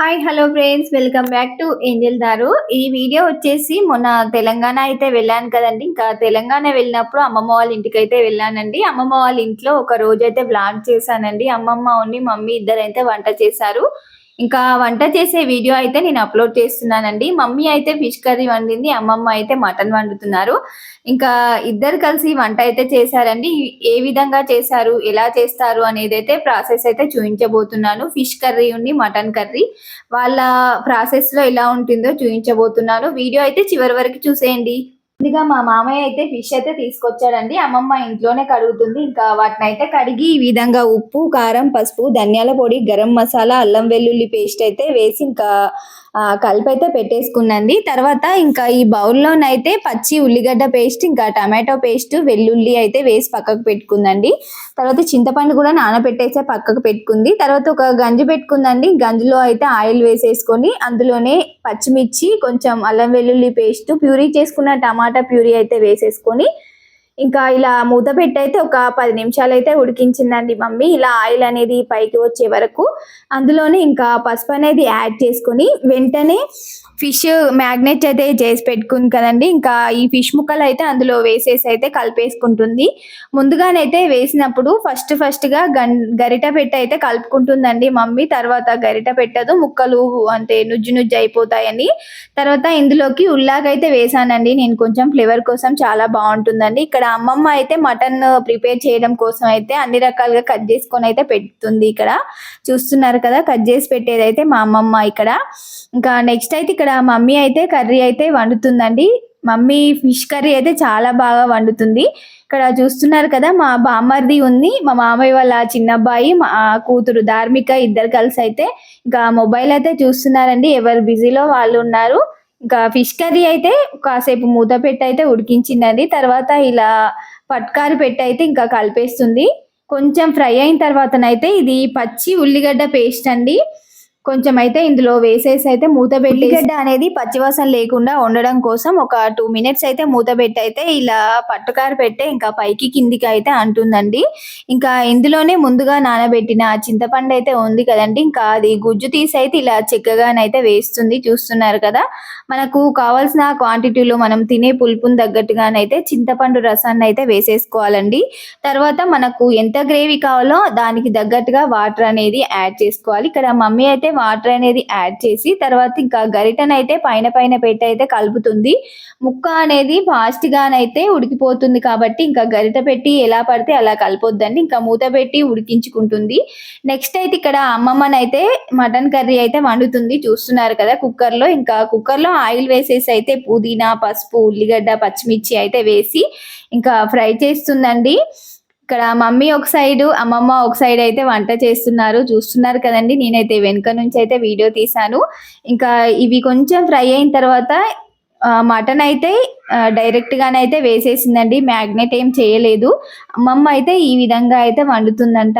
Hi hello friends welcome back to angel దారు ఈ video వచ్చేసి మొన్న తెలంగాణ అయితే వెళ్ళాను కదండి. ఇంకా తెలంగాణ వెళ్ళినప్పుడు అమ్మమ్మ వాళ్ళ ఇంటికి అయితే వెళ్ళానండి. అమ్మమ్మ వాళ్ళ ఇంట్లో ఒక రోజు అయితే బ్లాగ్ చేశానండి. అమ్మమ్మ ఉన్ని మమ్మీ ఇద్దరైతే అయితే వంట చేశారు. ఇంకా వంట చేసే వీడియో అయితే నేను అప్లోడ్ చేస్తున్నానండి. మమ్మీ అయితే ఫిష్ కర్రీ వండింది అమ్మమ్మ అయితే మటన్ వండుతున్నారు. ఇంకా ఇద్దరు కలిసి వంట అయితే చేశారండి. ఏ విధంగా చేశారు ఎలా చేస్తారు అనేది అయితే ప్రాసెస్ అయితే చూపించబోతున్నాను ఫిష్ కర్రీ ఉండి మటన్ కర్రీ. వాళ్ళ ప్రాసెస్లో ఎలా ఉంటుందో చూపించబోతున్నాను వీడియో అయితే చివరి వరకు చూసేయండి. ముందుగా మా మామయ్య అయితే ఫిష్ అయితే తీసుకొచ్చాడండి. అమ్మమ్మ ఇంట్లోనే కడుగుతుంది. ఇంకా వాటిని అయితే కడిగి ఈ విధంగా ఉప్పు కారం పసుపు ధనియాల పొడి గరం మసాలా అల్లం వెల్లుల్లి పేస్ట్ అయితే వేసి ఇంకా కలిపి అయితే పెట్టేసుకున్నది తర్వాత ఇంకా ఈ బౌల్లోనైతే పచ్చి ఉల్లిగడ్డ పేస్ట్ ఇంకా టమాటో పేస్ట్ వెల్లుల్లి అయితే వేసి పక్కకు పెట్టుకుందండి. తర్వాత చింతపండు కూడా నానబెట్టేసే పక్కకు పెట్టుకుంది. తర్వాత ఒక గంజి పెట్టుకుందండి. గంజిలో అయితే ఆయిల్ వేసేసుకొని అందులోనే పచ్చిమిర్చి కొంచెం అల్లం వెల్లుల్లి పేస్ట్ ప్యూరీ చేసుకున్న టమాటా ప్యూరీ అయితే వేసేసుకొని ఇంకా ఇలా మూత పెట్టి అయితే ఒక పది నిమిషాలు అయితే ఉడికించిందండి మమ్మీ. ఇలా ఆయిల్ అనేది పైకి వచ్చే వరకు అందులోనే ఇంకా పసుపు అనేది యాడ్ చేసుకొని వెంటనే ఫిష్ మ్యాగ్నెట్ అయితే చేసి పెట్టుకుంది కదండి. ఇంకా ఈ ఫిష్ ముక్కలు అయితే అందులో వేసేసి అయితే కలిపేసుకుంటుంది. ముందుగానైతే వేసినప్పుడు ఫస్ట్ ఫస్ట్గా గన్ గరిట పెట్టి అయితే కలుపుకుంటుందండి మమ్మీ. తర్వాత గరిట పెట్టదు ముక్కలు అంటే నుజ్జు నుజ్జు అయిపోతాయని. తర్వాత ఇందులోకి ఉల్లాగైతే వేసానండి. నేను కొంచెం ఫ్లేవర్ కోసం చాలా బాగుంటుందండి. ఇక్కడ అమ్మమ్మ అయితే మటన్ ప్రిపేర్ చేయడం కోసం అయితే అన్ని రకాలుగా కట్ చేసుకొని అయితే పెడుతుంది ఇక్కడ. చూస్తున్నారు కదా కట్ చేసి పెట్టేది అయితే మా అమ్మమ్మ ఇక్కడ. ఇంకా నెక్స్ట్ అయితే ఇక్కడ మమ్మీ అయితే కర్రీ అయితే వండుతుందండి. మమ్మీ ఫిష్ కర్రీ అయితే చాలా బాగా వండుతుంది. ఇక్కడ చూస్తున్నారు కదా మా బామ్మర్ది ఉంది. మా మామయ్య వాళ్ళ చిన్న అబ్బాయి మా కూతురు ధార్మిక ఇద్దరు కలిసి అయితే ఇంకా మొబైల్ అయితే చూస్తున్నారండి. ఎవరు బిజీలో వాళ్ళు ఉన్నారు. ఇంకా ఫిష్ కర్రీ అయితే కాసేపు మూత పెట్టి అయితే ఉడికించిందండి. తర్వాత ఇలా పట్కారు పెట్టి అయితే ఇంకా కలిపేస్తుంది. కొంచెం ఫ్రై అయిన తర్వాతనైతే ఇది పచ్చి ఉల్లిగడ్డ పేస్ట్ అండి. కొంచెం అయితే ఇందులో వేసేసి అయితే మూత పెట్టిగడ్డ అనేది పచ్చివాసన లేకుండా ఉండడం కోసం ఒక టూ మినిట్స్ అయితే మూత పెట్టి అయితే ఇలా పట్టుకారు పెట్టే ఇంకా పైకి కిందికి అయితే అంటుందండి. ఇంకా ఇందులోనే ముందుగా నానబెట్టిన చింతపండు అయితే ఉంది కదండి. ఇంకా అది గుజ్జు తీసి అయితే ఇలా చిక్కగానైతే వేస్తుంది. చూస్తున్నారు కదా. మనకు కావాల్సిన క్వాంటిటీలో మనం తినే పులుపుని తగ్గట్టుగానైతే చింతపండు రసాన్ని అయితే వేసేసుకోవాలండి. తర్వాత మనకు ఎంత గ్రేవీ కావాలో దానికి తగ్గట్టుగా వాటర్ అనేది యాడ్ చేసుకోవాలి. ఇక్కడ మమ్మీ అయితే వాటర్ అనేది యాడ్ చేసి తర్వాత ఇంకా గరిటనైతే పైన పైన పెట్టి అయితే కలుపుతుంది. ముక్క అనేది ఫాస్ట్ గానైతే ఉడికిపోతుంది కాబట్టి ఇంకా గరిట పెట్టి ఎలా పడితే అలా కలపొద్దండి. ఇంకా మూత పెట్టి ఉడికించుకుంటుంది. నెక్స్ట్ అయితే ఇక్కడ అమ్మమ్మనైతే మటన్ కర్రీ అయితే వండుతుంది. చూస్తున్నారు కదా కుక్కర్లో ఇంకా కుక్కర్లో ఆయిల్ వేసేసి అయితే పుదీనా పసుపు ఉల్లిగడ్డ పచ్చిమిర్చి అయితే వేసి ఇంకా ఫ్రై చేస్తుందండి. ఇక్కడ మమ్మీ ఒక సైడ్ అమ్మమ్మ ఒక సైడ్ అయితే వంట చేస్తున్నారు. చూస్తున్నారు కదండి నేనైతే వెనుక నుంచి అయితే వీడియో తీసాను ఇంకా ఇవి కొంచెం ఫ్రై అయిన తర్వాత మటన్ అయితే డైరెక్ట్ గానైతే వేసేసిందండి. మ్యాగ్నెట్ ఏం చేయలేదు. అమ్మమ్మ అయితే ఈ విధంగా అయితే వండుతుందంట.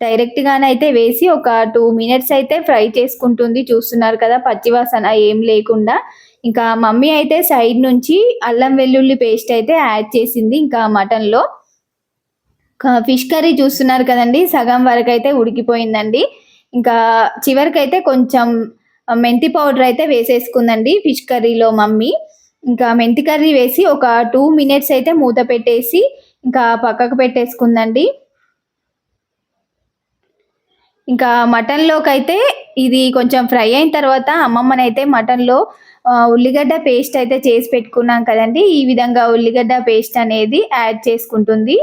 డైరెక్ట్ గానైతే వేసి ఒక టూ మినిట్స్ అయితే ఫ్రై చేసుకుంటుంది. చూస్తున్నారు కదా పచ్చివాసన ఏం లేకుండా. ఇంకా మమ్మీ అయితే సైడ్ నుంచి అల్లం వెల్లుల్లి పేస్ట్ అయితే యాడ్ చేసింది. ఇంకా మటన్లో ఫిష్ కర్రీ చూస్తున్నారు కదండి. సగం వరకు అయితే ఉడికిపోయిందండి. ఇంకా చివరికైతే కొంచెం మెంతి పౌడర్ అయితే వేసేసుకుందండి ఫిష్ కర్రీలో మమ్మీ. ఇంకా మెంతి కర్రీ వేసి ఒక టూ మినిట్స్ అయితే మూత పెట్టేసి ఇంకా పక్కకు పెట్టేసుకుందండి. ఇంకా మటన్లోకి అయితే ఇది కొంచెం ఫ్రై అయిన తర్వాత అమ్మమ్మనైతే మటన్లో ఉల్లిగడ్డ పేస్ట్ అయితే చేసి పెట్టుకున్నాం కదండి. ఈ విధంగా ఉల్లిగడ్డ పేస్ట్ అనేది యాడ్ చేసుకుంటుంది.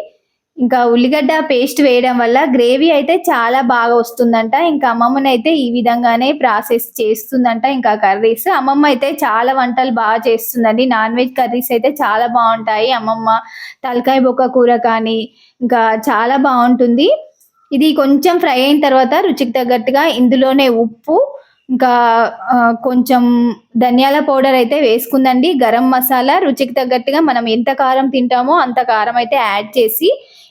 ఇంకా ఉల్లిగడ్డ పేస్ట్ వేయడం వల్ల గ్రేవీ అయితే చాలా బాగా వస్తుందంట. ఇంకా అమ్మమ్మని అయితే ఈ విధంగానే ప్రాసెస్ చేస్తుందంట. ఇంకా కర్రీస్ అమ్మమ్మ అయితే చాలా వంటలు బాగా చేస్తుందండి. నాన్ వెజ్ కర్రీస్ అయితే చాలా బాగుంటాయి. అమ్మమ్మ తలకాయ బొక్క కూర కానీ ఇంకా చాలా బాగుంటుంది. ఇది కొంచెం ఫ్రై అయిన తర్వాత రుచికి తగ్గట్టుగా ఇందులోనే ఉప్పు ఇంకా కొంచెం ధనియాల పౌడర్ అయితే వేసుకుందండి. గరం మసాలా రుచికి తగ్గట్టుగా మనం ఎంత కారం తింటామో అంత కారం అయితే యాడ్ చేసి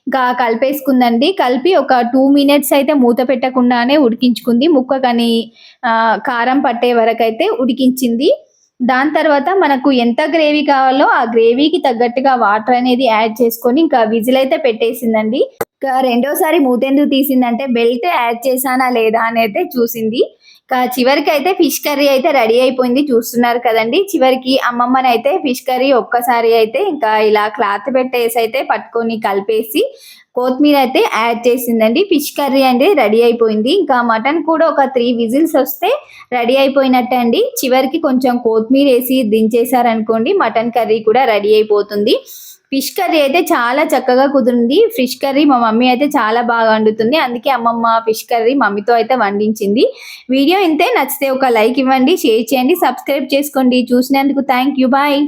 ఇంకా కలిపేసుకుందండి. కలిపి ఒక టూ మినిట్స్ అయితే మూత పెట్టకుండానే ఉడికించుకుంది. ముక్క కానీ కారం పట్టే వరకు అయితే ఉడికించింది. దాని తర్వాత మనకు ఎంత గ్రేవీ కావాలో ఆ గ్రేవీకి తగ్గట్టుగా వాటర్ అనేది యాడ్ చేసుకొని ఇంకా విజిల్ అయితే పెట్టేసిందండి. రెండోసారి మూతెందుకు తీసిందంటే బెల్ట్ యాడ్ చేశానా లేదా అని అయితే చూసింది. ఇంకా చివరికి అయితే ఫిష్ కర్రీ అయితే రెడీ అయిపోయింది చూస్తున్నారు కదండి. చివరికి అమ్మమ్మని అయితే ఫిష్ కర్రీ ఒక్కసారి అయితే ఇంకా ఇలా క్లాత్ పెట్టేసి అయితే పట్టుకొని కలిపేసి కొత్తిమీర అయితే యాడ్ చేసిందండి. ఫిష్ కర్రీ అండి రెడీ అయిపోయింది. ఇంకా మటన్ కూడా ఒక త్రీ విజిల్స్ వస్తే రెడీ అయిపోయినట్టే అండి. చివరికి కొంచెం కొత్తిమీర వేసి దించేశారనుకోండి మటన్ కర్రీ కూడా రెడీ అయిపోతుంది. ఫిష్ కర్రీ అయితే చాలా చక్కగా కుదిరింది. ఫిష్ కర్రీ మా మమ్మీ అయితే చాలా బాగా వండుతుంది. అందుకే అమ్మమ్మ ఫిష్ కర్రీ మమ్మీతో అయితే వండించింది. వీడియో ఇంతే నచ్చితే ఒక లైక్ ఇవ్వండి షేర్ చేయండి సబ్స్క్రైబ్ చేసుకోండి. చూసినందుకు థ్యాంక్ యూ. బాయ్.